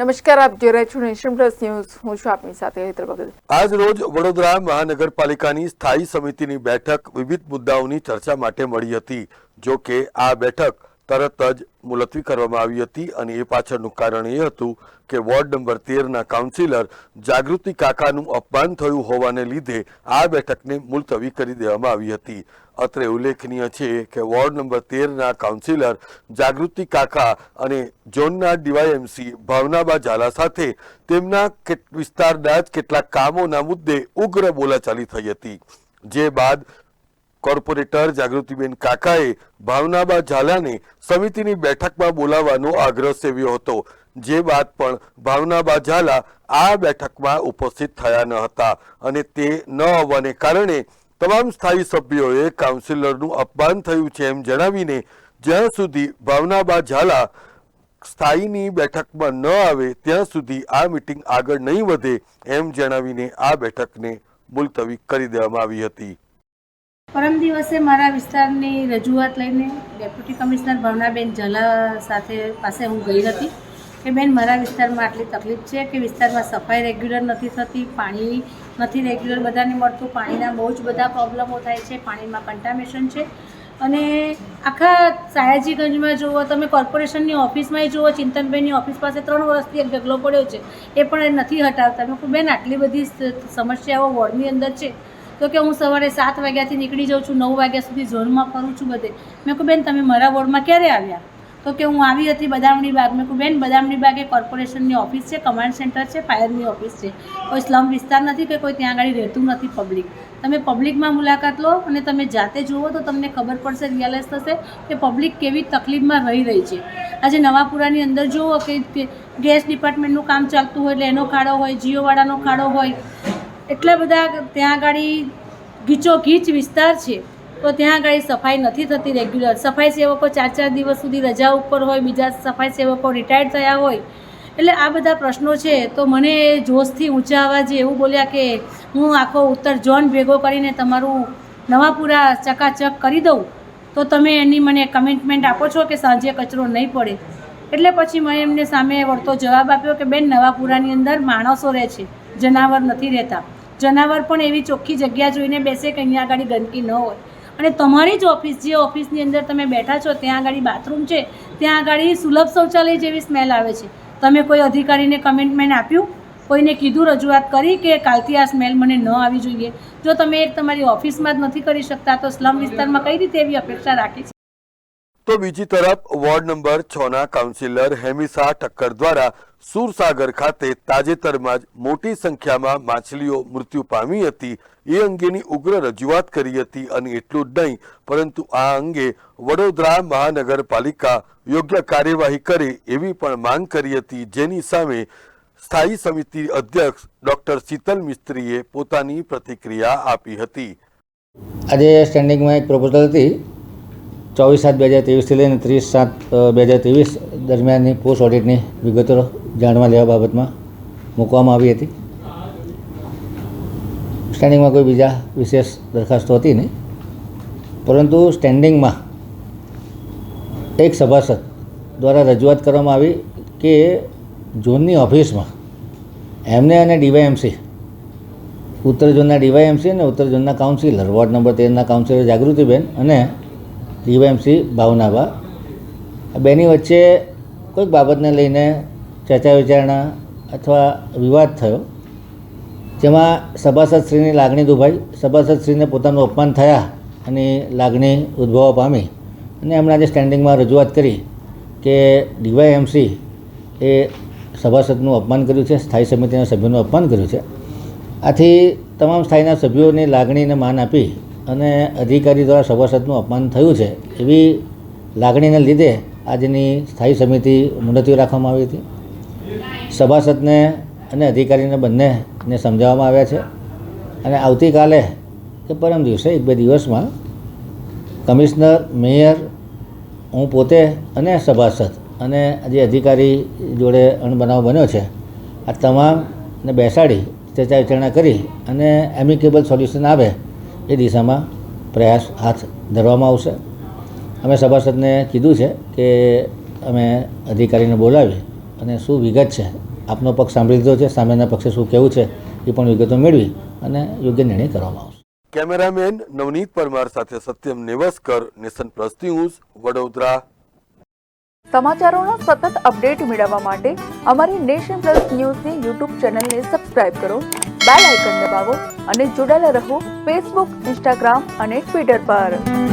નમસ્કાર, આપ જોઈ રહ્યા છો નેશન પ્લસ ન્યૂઝ. હું છું આપની સાથે હેતર આજ રોજ વડોદરા મહાનગરપાલિકાની સ્થાયી સમિતિની બેઠક વિવિધ મુદ્દાઓની ચર્ચા માટે મળી હતી. જો કે આ બેઠક તરત જ મુલતવી કરવામાં આવી હતી અને એ પાછળનું કારણ એ હતું કે વોર્ડ નંબર તેરના કાઉન્સિલર જાગૃતિ કાકાનું અપમાન થયું હોવાને લીધે આ બેઠકને મુલતવી કરી દેવામાં આવી હતી. અત્રે ઉલ્લેખનીય છે કે વોર્ડ નંબર તેરના કાઉન્સિલર જાગૃતિ કાકા અને ઝોનના ડીવાયએમસી ભાવનાબા ઝાલા સાથે તેમના વિસ્તારના જ કેટલાક કામોના મુદ્દે ઉગ્ર બોલાચાલી થઈ હતી. જે બાદ કોર્પોરેટર જાગૃતિબેન કાકાએ ભાવનાબા ઝાલાને સમિતિની બેઠકમાં બોલાવવાનો આગ્રહ સેવ્યો હતો. જે બાદ પણ ભાવનાબા ઝાલા આ બેઠકમાં ઉપસ્થિત થયા ન હતા અને તે ન આવવાને કારણે તમામ સ્થાયી સભ્યોએ કાઉન્સિલરનું અપમાન થયું છે એમ જણાવીને જ્યાં સુધી ભાવનાબા ઝાલા સ્થાયીની બેઠકમાં ન આવે ત્યાં સુધી આ મિટિંગ આગળ નહીં વધે એમ જણાવીને આ બેઠકને મુલતવી કરી દેવામાં આવી હતી. પરમ દિવસે મારા વિસ્તારની રજૂઆત લઈને ડેપ્યુટી કમિશનર ભાવનાબેન ઝાલા સાથે પાસે હું ગઈ હતી કે બેન, મારા વિસ્તારમાં આટલી તકલીફ છે કે વિસ્તારમાં સફાઈ રેગ્યુલર નથી થતી, પાણી નથી રેગ્યુલર, બધાને મળતું પાણીના બહુ જ બધા પ્રોબ્લેમો થાય છે, પાણીમાં કન્ટામેશન છે. અને આખા સયાજીગંજમાં જુઓ, તમે કોર્પોરેશનની ઓફિસમાંય જુઓ ચિંતનભાઈની ઓફિસ પાસે ત્રણ વર્ષથી એક ઢગલો પડ્યો છે, એ પણ નથી હટાવતા. બેન, આટલી બધી સમસ્યાઓ વોર્ડની અંદર છે. તો કે હું સવારે સાત વાગ્યાથી નીકળી જાઉં છું, નવ વાગ્યા સુધી ઝોનમાં ફરું છું બધે. મેં કહું, બેન, તમે મારા વોર્ડમાં ક્યારે આવ્યા? તો કે, હું આવી હતી બદામણી બાગ. મેં કહું, બેન બદામડી બાગ એ કોર્પોરેશનની ઓફિસ છે, કમાન્ડ સેન્ટર છે, ફાયરની ઓફિસ છે. કોઈ સ્લમ વિસ્તાર નથી કે કોઈ ત્યાં આગળ રહેતું નથી પબ્લિક. તમે પબ્લિકમાં મુલાકાત લો અને તમે જાતે જુઓ તો તમને ખબર પડશે, રિયલાઇઝ થશે કે પબ્લિક કેવી તકલીફમાં રહી રહી છે. આજે નવાપુરાની અંદર જુઓ કે ગેસ ડિપાર્ટમેન્ટનું કામ ચાલતું હોય એટલે એનો ખાડો હોય, જીઓવાળાનો ખાડો હોય એટલા બધા ત્યાં આગળ ગીચો ગીચ વિસ્તાર છે, તો ત્યાં આગળ સફાઈ નથી થતી રેગ્યુલર સફાઈ સેવકો ચાર ચાર દિવસ સુધી રજા ઉપર હોય, બીજા સફાઈ સેવકો રિટાયર્ડ થયા હોય, એટલે આ બધા પ્રશ્નો છે. તો મને જોશથી ઊંચા અવાજે એવું બોલ્યા કે હું આખો ઉત્તર ઝોન ભેગો કરીને તમારું નવાપુરા ચકાચક કરી દઉં. તો તમે એની મને કમિટમેન્ટ આપો છો કે સાંજે કચરો નહીં પડે? એટલે પછી મેં એમને સામે વળતો જવાબ આપ્યો કે, બેન, નવાપુરાની અંદર માણસો રહે છે, જનાવર નથી રહેતા. જનાવર પણ એવી ચોખ્ખી જગ્યા જોઈને બેસે કે અહીંયા આગળ ગંદકી ન હોય. અને તમારી જ ઓફિસ, જે ઓફિસની અંદર તમે બેઠા છો, ત્યાં આગળ બાથરૂમ છે, ત્યાં આગળ સુલભ શૌચાલય જેવી સ્મેલ આવે છે. તમે કોઈ અધિકારીને કમેન્ટમેન્ટ આપ્યું? કોઈને કીધું, રજૂઆત કરી કે કાલથી આ સ્મેલ મને ન આવી જોઈએ? જો તમે એક તમારી ઓફિસમાં જ નથી કરી શકતા, તો સ્લમ વિસ્તારમાં કઈ રીતે એવી અપેક્ષા રાખી છે તો બીજી તરફ વોર્ડ નંબર છ ના કાઉન્સિલર હેમિસા ઠક્કર દ્વારા સુરસાગર ખાતે તાજેતરમાં જ મોટી સંખ્યામાં માછલીઓ મૃત્યુ પામી હતી. એ અંગેની ઉગ્ર રજૂઆત કરી હતી અને એટલું જ નહીં, પરંતુ આ અંગે વડોદરા મહાનગરપાલિકા યોગ્ય કાર્યવાહી કરે એવી પણ માંગ કરી હતી, જેની સામે સ્થાયી સમિતિ અધ્યક્ષ ડોક્ટર શીતલ મિસ્ત્રીએ પોતાની પ્રતિક્રિયા આપી હતી. આજે સ્ટેન્ડિંગમાં એક પ્રપોઝલ હતી. ચોવીસ સાત બે હજાર ત્રેવીસથી લઈને ત્રીસ સાત બે હજાર ત્રેવીસ દરમિયાનની પોસ્ટ ઓડિટની વિગતો જાણવા લેવા બાબતમાં મૂકવામાં આવી હતી. સ્ટેન્ડિંગમાં કોઈ બીજા વિશેષ દરખાસ્તો હતી નહીં. પરંતુ સ્ટેન્ડિંગમાં એક સભાસદ દ્વારા રજૂઆત કરવામાં આવી કે ઝોનની ઓફિસમાં એમને અને ડીવાયએમસી, ઉત્તર ઝોનના ડીવાયએમસી અને ઉત્તર ઝોનના કાઉન્સિલર, વોર્ડ નંબર તેરના કાઉન્સિલર જાગૃતિબેન અને ડીવાયએમસી ભાવનાબા. બેની વચ્ચે કોઈક બાબતને લઈને ચર્ચા વિચારણા અથવા વિવાદ થયો, જેમાં સભાસદશ્રીની લાગણી દુભાઈ. સભાસદશ્રીને પોતાનું અપમાન થયા અને લાગણી ઉદ્ભવવા પામી અને એમણે આજે સ્ટેન્ડિંગમાં રજૂઆત કરી કે ડીવાયએમસી એ સભાસદનું અપમાન કર્યું છે, સ્થાયી સમિતિના સભ્યોનું અપમાન કર્યું છે. આથી તમામ સ્થાયીના સભ્યોની લાગણીને માન આપી અને અધિકારી દ્વારા સભાસદનું અપમાન થયું છે એવી લાગણીને લીધે આજની સ્થાયી સમિતિ મુલતવી રાખવામાં આવી હતી. સભાસદને અને અધિકારીને બંનેને સમજાવવામાં આવ્યા છે. અને આવતીકાલે કે પરમ દિવસે એક બે દિવસમાં કમિશનર, મેયર, હું પોતે અને સભાસદ અને જે અધિકારી જોડે અણબનાવ બન્યો છે, આ તમામને બેસાડી ચર્ચા વિચારણા કરી અને એમિકેબલ સોલ્યુશન આવે એ દિશામાં પ્રયાસ હાથ ધરવામાં આવશે. અમે સભાસદને કીધું છે કે અમે અધિકારીને બોલાવી અને શું વિગત છે? આપનો પક્ષ સાંભળી લીધો છે સામેના પક્ષે શું કહેવું છે એ પણ વિગતો મેળવી અને યોગ્ય નિર્ણય કરવામાં આવશે. કેમેરામેન નવનીત પરમાર સાથે Satyam Nevaskar nation plus news Vadodara. સમાચારોનો સતત અપડેટ મેળવવા માટે અમારી નેશન પ્લસ ન્યૂઝની યુટ્યુબ ચેનલને સબસ્ક્રાઇબ કરો બેલ આઇકન દબાવો અને જોડાયેલા રહો ફેસબુક ઇન્સ્ટાગ્રામ અને ટ્વિટર પર.